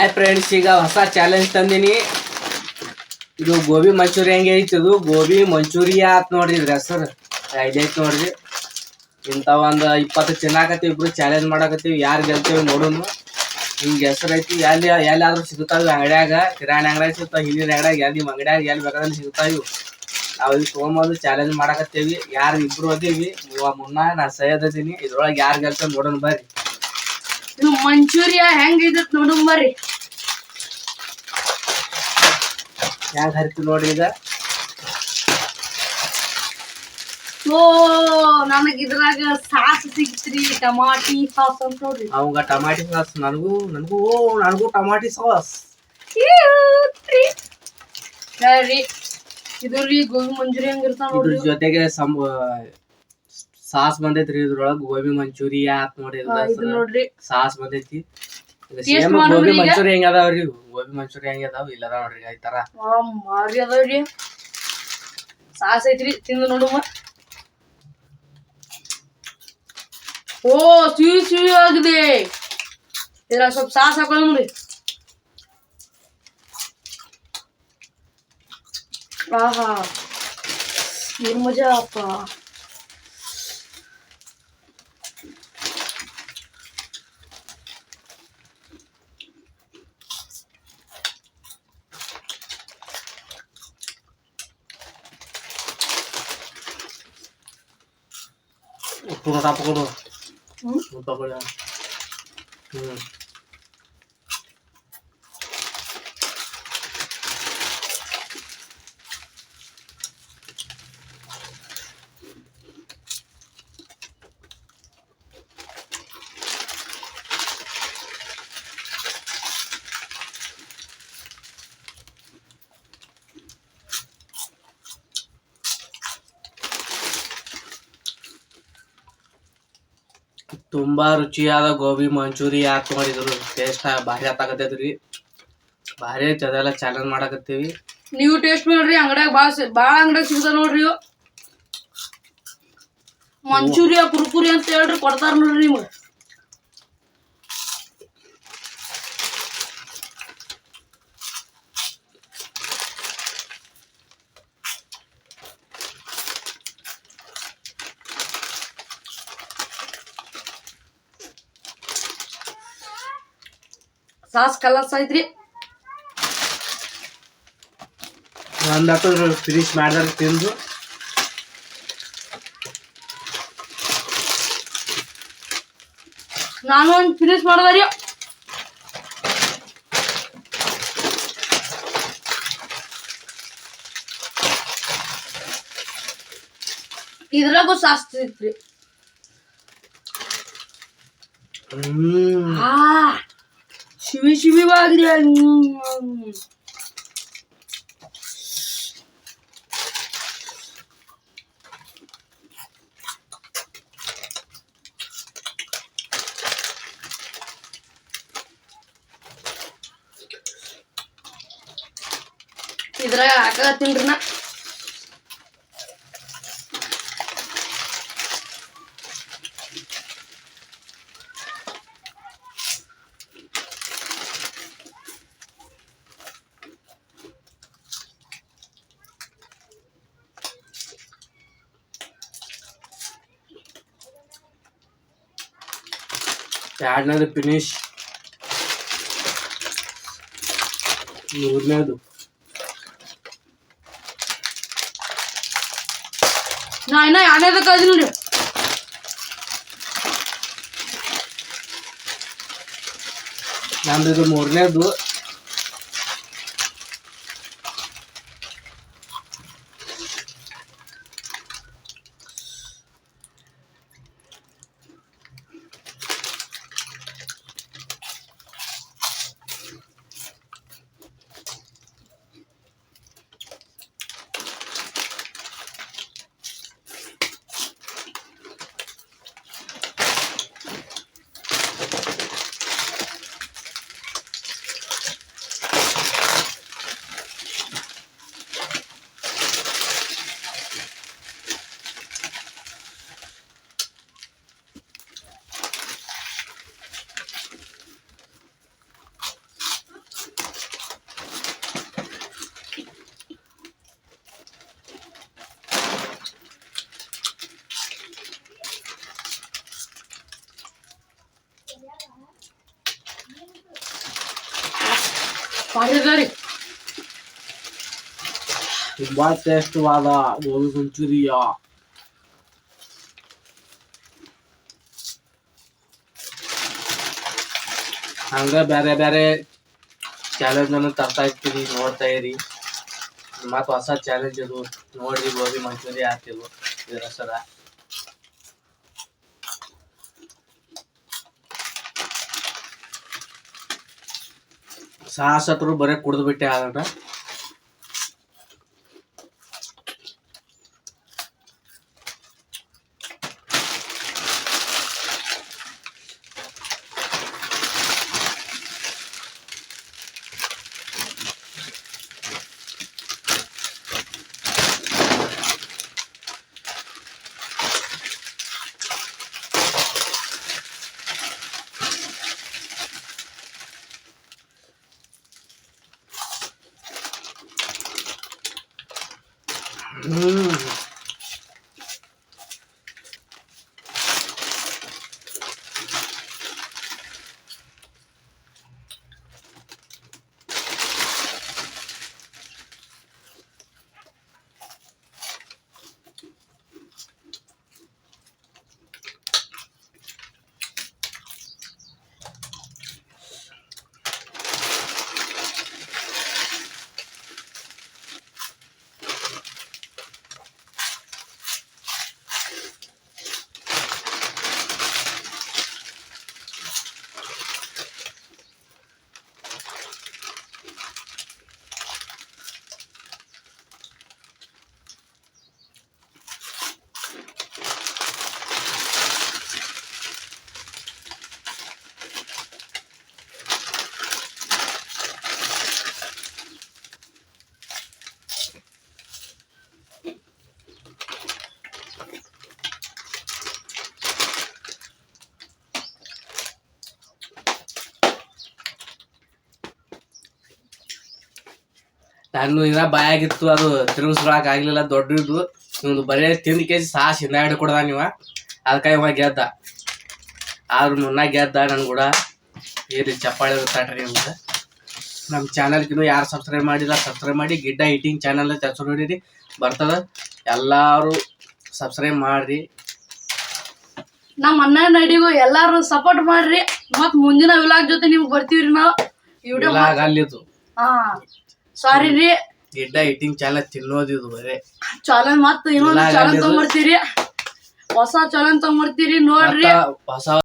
Hi friends ಈಗ ಹೊಸ challenge ತಂದಿನಿ. ಇದು ಗೋಬಿ ಮಂಚೂರಿ ಹೆಂಗೆ ಐತಿ ಇದು ಗೋಬಿ ಮಂಚೂರಿ ಆತ್ ನೋಡ್ರಿ ಇದ್ರ ಹೆಸರು. ಐದೈತ್ ನೋಡ್ರಿ. ಇಂಥ ಒಂದು ಇಪ್ಪತ್ತು ತಿನ್ನಾಕತ್ತೀವಿ ಇಬ್ರು ಚಾಲೆಂಜ್ ಮಾಡಾಕತ್ತೀವಿ. ಯಾರು ಗೆಲ್ತೀವಿ ನೋಡೋನು ಹಿಂಗೆ ಹೆಸರು ಐತಿ, ಎಲ್ಲಿ ಎಲ್ಲಾದ್ರೂ ಸಿಗ್ತಾವ ಅಂಗಡ್ಯಾಗ. ಕಿರಾಣಿ ಅಂಗಡ್ಯಾಗ ಸಿಗ್ತಾವೆ ಹಿಂದಿನ ಅಂಗಡ್ಯಾಗ, ಎಲ್ಲಿ ಅಂಗಡ್ಯಾಗ ಎಲ್ಲಿ ಬೇಕಾದ್ರೆ ಸಿಗ್ತಾವೆ ನಾವು ಇಲ್ಲಿ ತೊಗೊಂಬಂದು ಚಾಲೆಂಜ್ ಮಾಡಾಕತ್ತೀವಿ. ಯಾರು ಇಬ್ರು ಅದೀವಿ. ಮುನ್ನ ನಾ ಸೈಯದ್ ಅದೀನಿ. ಇದ್ರೊಳಗೆ ಯಾರು ಗೆಲ್ತೇವೆ ನೋಡೋಣ ಬರ್ರಿ. ಮಂಚೂರಿಯಾ ಹೆಂಗೆ ಇದತ್ ನೋಡು ಬರ್ರಿ. ಹೆಂಗ್ ಹರಿತು ನೋಡ್ರಿ ಈಗ? ಓ ನನಗ ಇದ್ರಾಗ ಸಾಸ್ ಸಿಗ್ತ್ರಿ ಟಮಾಟಿ ಸಾಸ್ ಅಂತ ನೋಡ್ರಿ ಅವಂಗ ಟಮಾಟಿ ಸಾಸ್ ನನಗೂ ನನಗೂ ಓ ನನಗೂ ಟಮಾಟಿ ಸಾಸ್. ಸರಿ ಇದು ರೀ ಗೋಬಿ ಮಂಚೂರಿ ಹೆಂಗ್ ಇರ್ತಾವ ಇದ್ರ ನೋಡ್ರಿ. ಜೊತೆಗೆ ಸಂ ಸಾಸ್ ಬಂದೈತ್ರಿ ಇದ್ರೊಳಗ ಗೋಬಿ ಮಂಚೂರಿ ಆತ್ ನೋಡಿ ಹಾ, ಇದು ನೋಡ್ರಿ. ಸಾಸ್ ಬಂದೈತಿ. Taste ಸೇಮ್ ಗೋಬಿ ಈಗ. ಮಂಚೂರಿ ಹೆಂಗ ಅದಾವ್ರಿ? ಮಂಚೂರಿ ಹೆಂಗ್ ಅದಾವ? ಇಲ್ಲ ನೋಡ್ರಿ ಈ ತರ ಮಾರಿ ಅದಾವ್ರಿ ಸಾಸ್ ಐತ್ರಿ, ತಿಂದು ನೋಡುವ ಓ, ಸಿಹಿ ಸಿಹಿ ಆಗಿದೆ. ಇದ್ರ ಸ್ವಲ್ಪ ಸಾಸ್ ಹಾಕೊಳ್ಳಿ ಆಹಾ. ಏನ್ ಮಜಾ ಅಪ್ಪ. ಉಪ್ಪು ನೋಟ ಕೊಡು ಹ್ಮ್ ಉಪ್ಪು ತಗೊಳ್ಳಿ ಹ್ಮ್ ತುಂಬಾ ರುಚಿಯಾದ ಗೋಬಿ ಮಂಚೂರಿ ಯಾಕ ಮಾಡಿದ್ರು? ಟೇಸ್ಟ್ ಭಾರಿ ಆತಾಗತ್ತೈತ್ರಿ ಭಾರಿ ಚದೆಲ್ಲ ಚಾಲೆಂಜ್ ಮಾಡಾಕತ್ತೀವಿ. ನೀವು ಟೇಸ್ಟ್ ಮಾಡ್ರಿ, ಅಂಗಡ್ಯಾಗ ಭಾಳ ಭಾಳ ಅಂಗಡ್ಯಾಗ ಸಿಗ್ತಾವ ನೋಡ್ರಿ ಮಂಚೂರಿಯಾ ಕುರ್ಕುರಿ ಅಂತ ಹೇಳ್ರಿ, ಕೊಡ್ತಾರ ನೋಡ್ರಿ ನಿಮ್ಗೆ. ಸಾಸ್ ಕಲರ್ಸ್ ಐತ್ರಿ ಒಂದಟ್ಟು ಫಿನಿಶ್ ಮಾಡಿದ್ರೆ ತಿಂದು. ನಾನು ಒಂದು ಫಿನಿಶ್ ಮಾಡ್ದಾರಿ ಇದ್ರಾಗೂ ಸಾಸ್ ಐತ್ರಿ ಹ್ಮ್ ಆ ಶಿವಿ ಶಿವಿವಾಗಿದೆ ಹ್ಮ್. ಇದ್ರಾಗ ಹಾಕತ್ತೀನ್ರಿ ನಾ ಎರಡನೇದು ಫಿನಿಶ್ ಮೂರನೇದು ನಾ ಇನ್ನ ಎರಡನೇದಕ್ಕೆ ನೋಡಿ. ನಂದು ಇದು ಮೂರನೇದು. ಮಾಡಿದ್ರಿ ತುಂಬಾ ಟೇಸ್ಟ್ವಾದ ಗೋಬಿ ಮಂಚೂರಿಯ ಹಂಗ ಬೇರೆ ಬೇರೆ ಚಾಲೆಂಜ್ ಅನ್ನು ತರ್ತಾ ಇರ್ತೀರಿ ನೋಡ್ತಾ ಇರಿ. ಮತ್ತ್ ಹೊಸ ಚಾಲೆಂಜ್ ಇದು ನೋಡ್ರಿ ಗೋಬಿ ಮಂಚೂರಿ ಹಾಕಿದ್ವು ಇದ್ರ ಹೆಸರ ಸಾಸ್ ಬರೇ ಕುಡ್ದು ಬಿಟ್ಟೆ ನಾನು ಇನ್ನ ಬಾಯಾಗಿತ್ತು ಅದು ತಿರುಗಿಸ್ಕೊಳಕ್ ಆಗ್ಲಿಲ್ಲ ದೊಡ್ಡದು. ಇವ್ನು ಬರೇ ತಿಂದ ಕೆಜಿ ಸಾಸ್ ಹಿಂದಾಗಡೆ ಕೊಡದ ನೀವ ಅದಕ್ಕೆ ಇವ ಗೆದ್ದ. ಆದ್ರೂ ಮುನ್ನ ಗೆದ್ದ ನನ್ ಕೂಡ. ಏರಿ ಚಪ್ಪಾಳೆ ತಾಟ್ರಿ ಅಂತ ನಮ್ಮ ಚಾನಲ್ಗಿನ್ನೂ ಯಾರು ಸಬ್ಸ್ಕ್ರೈಬ್ ಮಾಡಿಲ್ಲ ಸಬ್ಸ್ಕ್ರೈಬ್ ಮಾಡಿ. ಗಿಡ್ಡ ಈಟಿಂಗ್ ಚಾನಲ್ ಹೆಸರು ನೋಡಿರಿ ಬರ್ತದ. ಎಲ್ಲಾರು ಸಬ್ಸ್ಕ್ರೈಬ್ ಮಾಡ್ರಿ. ನಮ್ಮ ಅಣ್ಣ ನಡಿಗೂ ಎಲ್ಲಾರು ಸಪೋರ್ಟ್ ಮಾಡ್ರಿ. ಮತ್ ಮುಂದಿನ ವಿಲಾಗ್ ಜೊತೆ ನಿಮ್ಗೆ ಬರ್ತೀವ್ರಿ ನಾವು. ವಿಡಿಯೋ ಅಲ್ಲಿದ್ದು ಹಾ. ಸಾರಿ ರೀ. ಗಿಡ್ಡ ಈಟಿಂಗ್ ತಿನ್ನೋದು ತಿನ್ನೋದಿದು ಬರೇ. ಚಾಲೆಂಜ್ ಮತ್ತ ಇನ್ನೊಂದು ಚಾಲೆಂಜ್ ಅಲ್ಲಿ ಹೊಸ ಚಾಲನ್ ತಗೊಂಡ್ಬರ್ತೀರಿ ನೋಡ್ರಿ. ಹೊಸ